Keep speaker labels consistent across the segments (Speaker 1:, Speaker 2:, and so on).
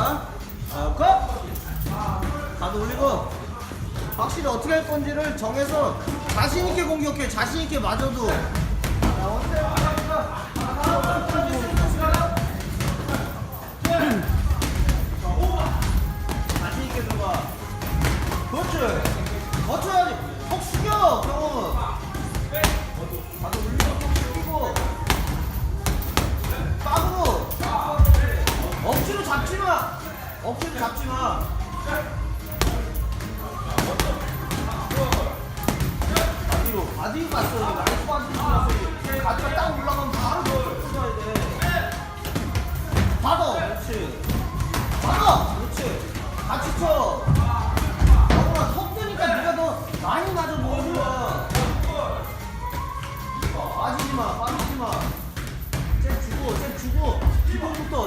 Speaker 1: 거야. 자, 컷! 가드 올리고. 확실히 어떻게 할 건지를 정해서 자신있게 공격해. 자신있게 맞아도. 자, 원세요. 그렇지. 같이 쳐. 영훈아 턱 뜨니까 네가 더 많이 맞아 보이는 거야. 빠지지 마. 빠지지 마. 쟤 주고 쟤 주고 기본부터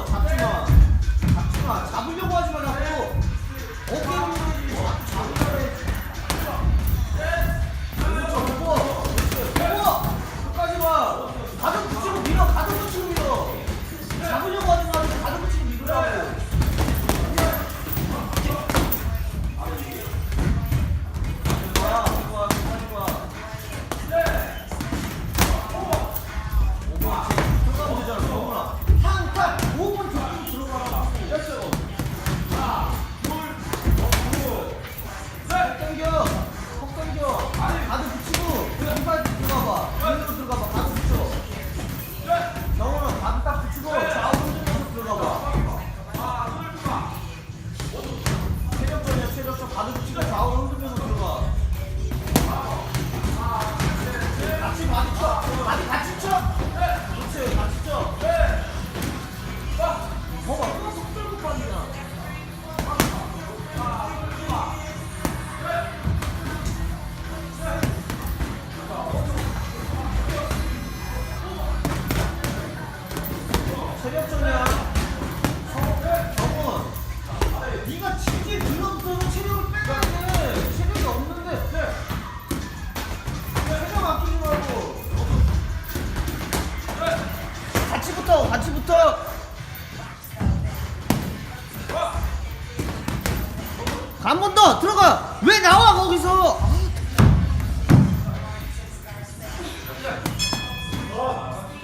Speaker 1: 한 번 더 들어가. 왜 나와 거기서?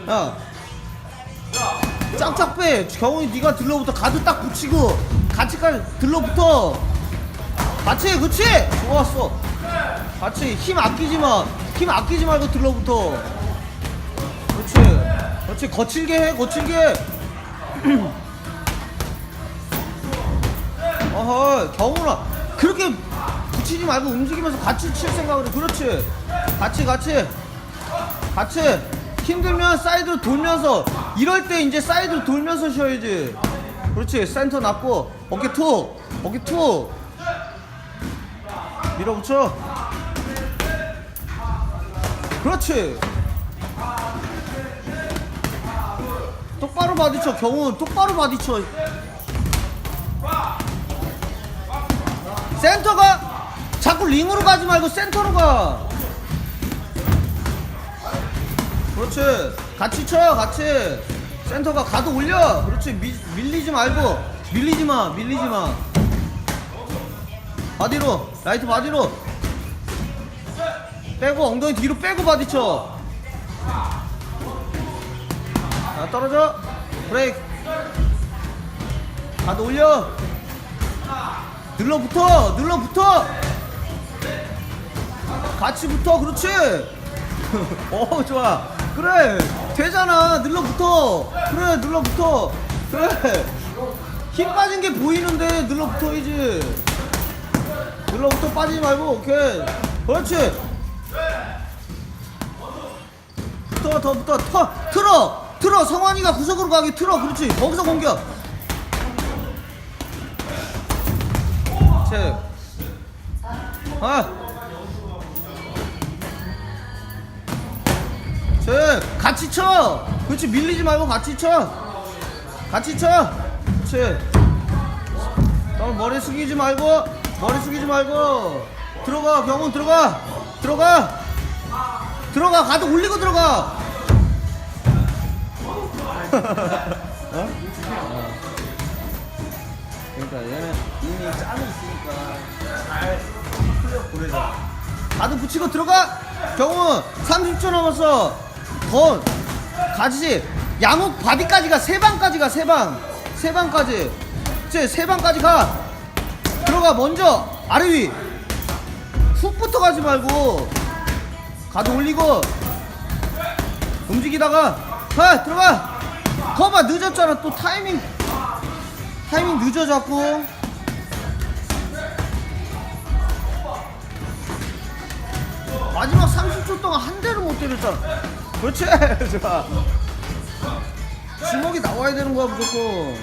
Speaker 1: 야, 짝짝 빼. 경훈이 네가 들러붙어. 가드 딱 붙이고 같이 가 들러붙어. 같이, 그렇지. 좋았어. 같이 힘 아끼지 마. 힘 아끼지 말고 들러붙어. 그렇지. 그렇지. 거칠게 해. 거칠게. 어허, 경훈아. 그렇게 붙이지 말고 움직이면서 같이 칠 생각을 해. 그렇지. 같이, 같이. 같이. 힘들면 사이드로 돌면서. 이럴 때 이제 사이드로 돌면서 쉬어야지. 그렇지. 센터 놨고. 어깨 툭. 어깨 툭. 밀어붙여. 그렇지. 똑바로 바디쳐 경훈 똑바로 바디쳐 센터가 자꾸 링으로 가지 말고 센터로 가. 그렇지. 같이 쳐요 같이. 센터가 가도 올려. 그렇지. 미, 밀리지 말고. 밀리지 마 밀리지 마. 바디로 라이트 바디로. 빼고 엉덩이 뒤로 빼고 바디쳐. 자 떨어져. 브레이크. 가도 올려 눌러붙어 눌러붙어. 같이 붙어 그렇지. 어 좋아. 그래 되잖아. 눌러붙어. 그래 눌러붙어. 그래. 힘 빠진 게 보이는데 눌러붙어야지 눌러붙어 빠지지 말고 오케이. 그렇지. 붙어 더 붙어. 터 틀어. 틀어. 성환이가 구석으로 가게 틀어. 그렇지. 거기서 공격 체 아. 체 같이 쳐. 그렇지 밀리지 말고 같이 쳐. 같이 쳐. 그렇지 너무 머리 숙이지 말고 머리 숙이지 말고. 들어가 경훈 들어가. 들어가. 들어가. 가도 올리고 들어가. 어? 그러니까 얘는 이미 짬이 있으니까 잘 풀려 보내자. 가드 붙이고 들어가! 경훈 30초 남았어. 더 가지 양욱 바디까지 가 세 방까지 가 세 방 세 방까지. 쟤세 방까지 가. 들어가 먼저. 아래 위. 훅부터 가지 말고. 가드 올리고. 움직이다가. 가 들어가. 거봐 늦었잖아. 또 타이밍 타이밍 늦어 자꾸. 마지막 30초 동안 한 대를 못 때렸잖아. 그렇지? 좋아. 주먹이 나와야 되는 거야 무조건